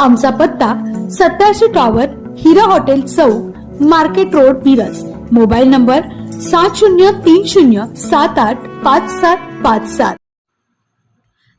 आमचा पत्ता सत्याऐंशी टॉवर हिरा हॉटेल चौक market road Miraj. Mobile number सात शून्य तीन शून्य सात आठ पाच सात पाच सात.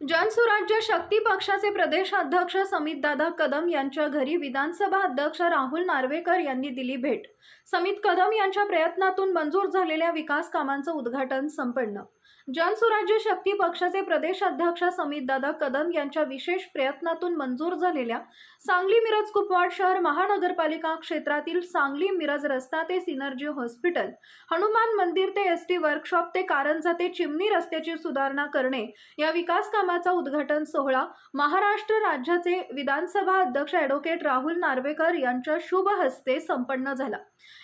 जनसुराज्य शक्ती पक्षाचे प्रदेशाध्यक्ष समितदादा कदम यांच्या घरी विधानसभा अध्यक्ष राहुल नार्वेकर यांनी दिली भेट. समित कदम यांच्या प्रयत्नातून मंजूर झालेल्या विकास कामांचं उद्घाटन संपन्न. जनसुराज्य शक्ती पक्षाचे प्रदेश अध्यक्ष समित समितदादा कदम यांच्या विशेष प्रयत्नातून मंजूर झालेल्या सांगली मिरज कुपवाड शहर महानगरपालिका क्षेत्रातील सांगली मिरज रस्ता ते सिनर्जी हॉस्पिटल हनुमान मंदिर ते एस टी वर्कशॉप ते कारंजा ते चिमणी रस्त्याची सुधारणा करणे या विकास कामाचा उद्घाटन सोहळा महाराष्ट्र राज्याचे विधानसभा अध्यक्ष ॲडव्होकेट राहुल नार्वेकर यांच्या शुभ हस्ते संपन्न झाला.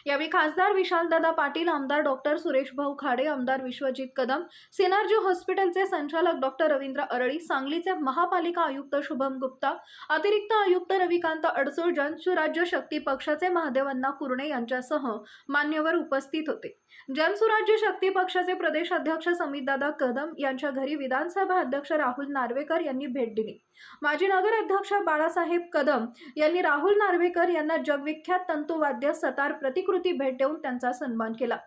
यावेळी खासदार विशालदादा पाटील आमदार डॉक्टर सुरेश भाऊ खाडे आमदार विश्वजित कदम सिनार्जी हॉस्पिटलचे संचालक डॉक्टर रवींद्र अरळी सांगलीचे महापालिका आयुक्त शुभम गुप्ता अतिरिक्त आयुक्त रविकांत अडसूळ जनसुराज्य शक्ती पक्षाचे महादेवन्ना कुरणे यांच्यासह मान्यवर उपस्थित होते. जनसुराज्य शक्ती पक्षाचे प्रदेशाध्यक्ष समितदादा कदम यांच्या घरी विधानसभा अध्यक्ष राहुल नार्वेकर यांनी भेट दिली. माजी नगराध्यक्ष बाळासाहेब कदम यांनी राहुल नार्वेकर यांना जगविख्यात तंतुवाद्य सतार प्रति प्रतिकृती भेट देऊन त्यांचा सन्मान केला.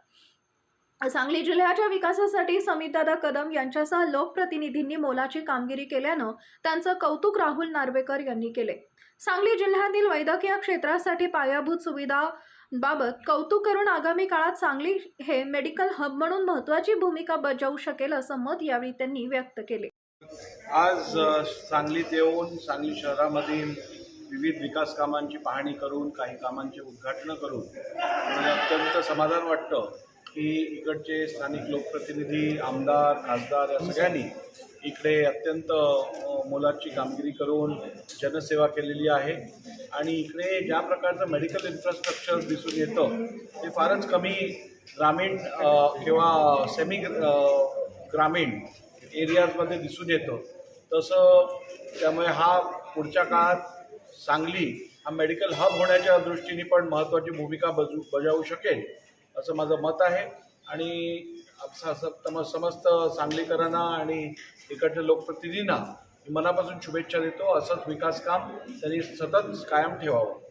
सांगली जिल्ह्याच्या विकासासाठी समितादा कदम यांच्यासह लोकप्रतिनिधींनी मोलाची कामगिरी केल्यानं त्यांचं कौतुक राहुल नार्वेकर यांनी केले. सांगली जिल्ह्यातील वैद्यकीय क्षेत्रासाठी पायाभूत सुविधा बाबत कौतुक करून आगामी काळात सांगली हे मेडिकल हब म्हणून महत्त्वाची भूमिका बजावू शकेल असं मत यावेळी त्यांनी व्यक्त केले. आज सांगलीत येऊन सांगली शहरामधील विविध विकास कामांची पाहणी करून काही कामांचे उद्घाटनं करून मला अत्यंत समाधान वाटतं की इकडचे स्थानिक लोकप्रतिनिधी आमदार खासदार या सगळ्यांनी इकडे अत्यंत मोलाची कामगिरी करून जनसेवा केलेली आहे. आणि इकडे ज्या प्रकारचं मेडिकल इन्फ्रास्ट्रक्चर दिसून येतं ते फारच कमी ग्रामीण किंवा सेमी ग्रामीण एरियाजमध्ये दिसून येतं. तसं त्यामुळे हा पुढच्या काळात सांगली हा मेडिकल हब होण्याच्या दृष्टीने पण महत्त्वाची भूमिका बजू बजावू शकेल असं माझं मत आहे. आणि स- समस्त सांगलीकरांना आणि इकडच्या लोकप्रतिनिधींना मी मनापासून शुभेच्छा देतो. असंच विकास काम त्यांनी सतत कायम ठेवावं.